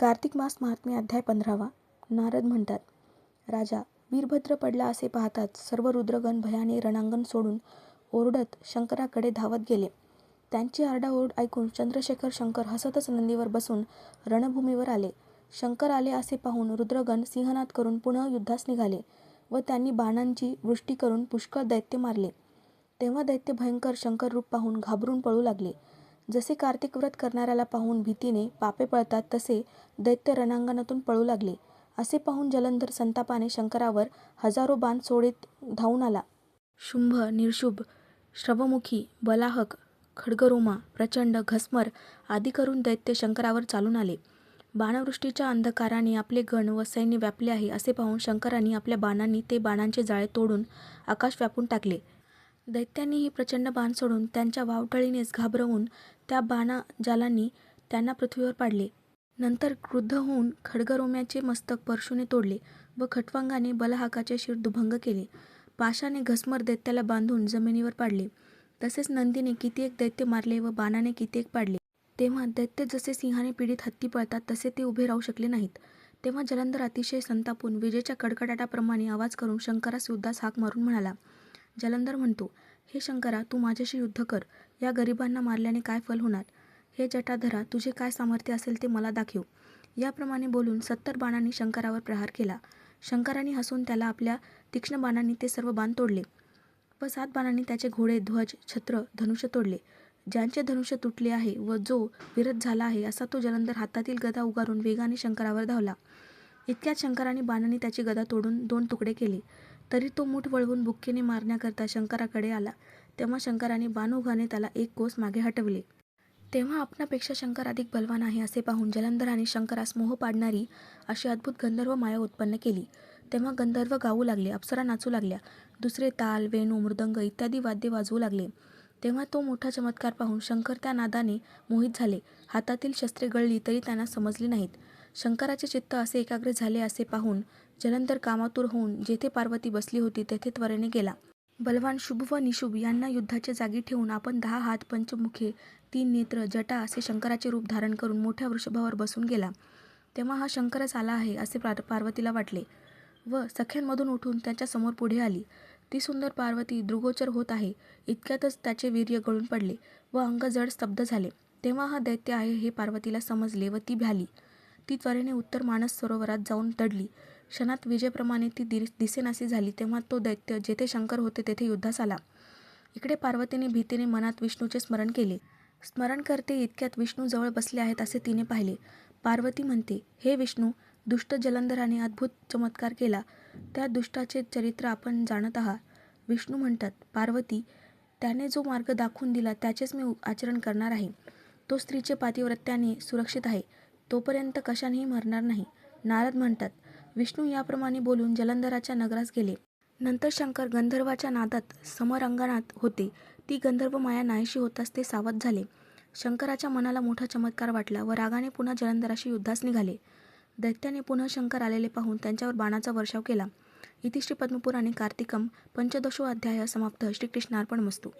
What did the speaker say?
कार्तिक मास महात्म्य अध्याय पंधरावा. नारद म्हणतात राजा वीरभद्र पडला असे पाहताच सर्व रुद्रगण भयाने रणांगण सोडून ओरडत शंकराकडे धावत गेले. त्यांची आरडाओरड ऐकून चंद्रशेखर शंकर हसतच नंदीवर बसून रणभूमीवर आले. शंकर आले असे पाहून रुद्रगण सिंहनाद करून पुन्हा युद्धास निघाले व त्यांनी बाणांची वृष्टी करून पुष्कळ दैत्य मारले. तेव्हा दैत्य भयंकर शंकर रूप पाहून घाबरून पळू लागले. जसे कार्तिक व्रत करणाऱ्याला पाहून भीतीने पापे पळतात तसे दैत्य रणांगणातून पळू लागले. असे पाहून जलंधर संतापाने शंकरावर हजारो बाण सोडीत धावून आला. शुंभ निरशुभ श्रवमुखी बलाहक खड्गरोमा प्रचंड घसमर आदी करून दैत्य शंकरावर चालून आले. बाणवृष्टीच्या अंधकाराने आपले गण व सैन्य व्यापले आहे असे पाहून शंकरांनी आपल्या बाणांनी ते बाणांचे जाळे तोडून आकाश व्यापून टाकले. दैत्यांनीही प्रचंड बाण सोडून त्यांच्या वावटळीनेच घाबरवून त्या बाणाजालांनी त्यांना पृथ्वीवर पाडले. नंतर क्रुद्ध होऊन खड्गरोम्याचे मस्तक परशुने तोडले व खट्वांगाने बलहाकाचे शिर दुभंग केले. पाशाने घसमर दैत्याला बांधून जमिनीवर पाडले. तसेच नंदीने कित्येक दैत्य मारले व बाणाने कित्येक पाडले. तेव्हा दैत्य जसे सिंहाने पीडित हत्ती पळतात तसे ते उभे राहू शकले नाहीत. तेव्हा जलंधर अतिशय संतापून विजेच्या कडकडाटाप्रमाणे आवाज करून शंकरास युद्धास हाक मारून म्हणाला जलंधर म्हणतो हे शंकरा तू माझ्याशी युद्ध कर. या गरिबांना मारल्याने काय फल होणार? हे जटाधरा तुझे काय सामर्थ्य असेल ते मला दाखव. याप्रमाणे बोलून सत्तर बाणांनी शंकरावर प्रहार केला. शंकराने हसून त्याला आपल्या तीक्ष्ण बाणांनी ते सर्व बाण तोडले व सात बाणांनी त्याचे घोडे ध्वज छत्र धनुष्य तोडले. ज्यांचे धनुष्य तुटले आहे व जो विरत झाला आहे असा तो जलंधर हातातील गदा उगारून वेगाने शंकरावर धावला. इतक्यात शंकराने बाणांनी त्याची गदा तोडून दोन तुकडे केले. तरी तो मूठ वळवून बुक्कीने मारण्याकरता शंकराकडे आला. तेव्हा शंकराने बाणोघाने त्याला एक कोस मागे हटवले. तेव्हा आपणापेक्षा शंकर अधिक बलवान आहे असे पाहून जलंधराने शंकरास मोह पाडणारी अशी अद्भुत गंधर्व माया उत्पन्न केली. तेव्हा गंधर्व गाऊ लागले अप्सरा नाचू लागल्या. दुसरे ताल वेणू मृदंग इत्यादी वाद्ये वाजवू लागले. तेव्हा तो मोठा चमत्कार पाहून शंकर त्या नादाने मोहित झाले. हातातील शस्त्रे गळली तरी त्यांना समजली नाहीत. शंकराचे चित्त असे एकाग्र झाले असे पाहून जलंधर कामातूर होऊन जेथे पार्वती बसली होती तेथे त्वरेने गेला. बलवान शुभ व निशुभ यांना युद्धाच्या जागी ठेवून आपण दहा हात पंचमुखे तीन नेत्र जटा असे शंकराचे रूप धारण करून मोठ्या वृषभावर बसून गेला. तेव्हा हा शंकरच आला आहे असे पार पार्वतीला वाटले व सख्यांमधून उठून त्यांच्यासमोर पुढे आली. ती सुंदर पार्वती दृगोचर होत आहे इतक्यातच त्याचे वीर्य गळून पडले व अंग जड स्तब्ध झाले. तेव्हा हा दैत्य आहे हे पार्वतीला समजले व ती भ्याली. ती त्वरेने उत्तर मानस सरोवरात जाऊन दडली. क्षणात विजेप्रमाणे ती दि दिसेनाशी झाली. तेव्हा तो दैत्य जेथे शंकर होते तेथे युद्धास आला. इकडे पार्वतीने भीतीने मनात विष्णूचे स्मरण केले. स्मरण करते इतक्यात विष्णू जवळ बसले आहेत असे तिने पाहिले. पार्वती म्हणते हे विष्णू दुष्ट जलंधराने अद्भुत चमत्कार केला. त्या दुष्टाचे चरित्र आपण जाणत आहात. विष्णू म्हणतात पार्वती त्याने जो मार्ग दाखवून दिला त्याचेच मी आचरण करणार आहे. तो स्त्रीचे पातिव्रत्याने सुरक्षित आहे. तोपर्यंत कशानेही मरणार नाही. नारद म्हणतात विष्णू याप्रमाणे बोलून जलंधराच्या नगरास गेले. नंतर शंकर गंधर्वाच्या नादात समरंगणात होते. ती गंधर्व माया नाहीशी होताच ते सावध झाले. शंकराच्या मनाला मोठा चमत्कार वाटला व रागाने पुन्हा जलंधराशी युद्धास निघाले. दैत्याने पुन्हा शंकर आलेले पाहून त्यांच्यावर बाणाचा वर्षाव केला. इति श्री पद्मपुराणे कार्तिकम पंचदशो अध्याय समाप्त. श्रीकृष्णार्पण मस्तू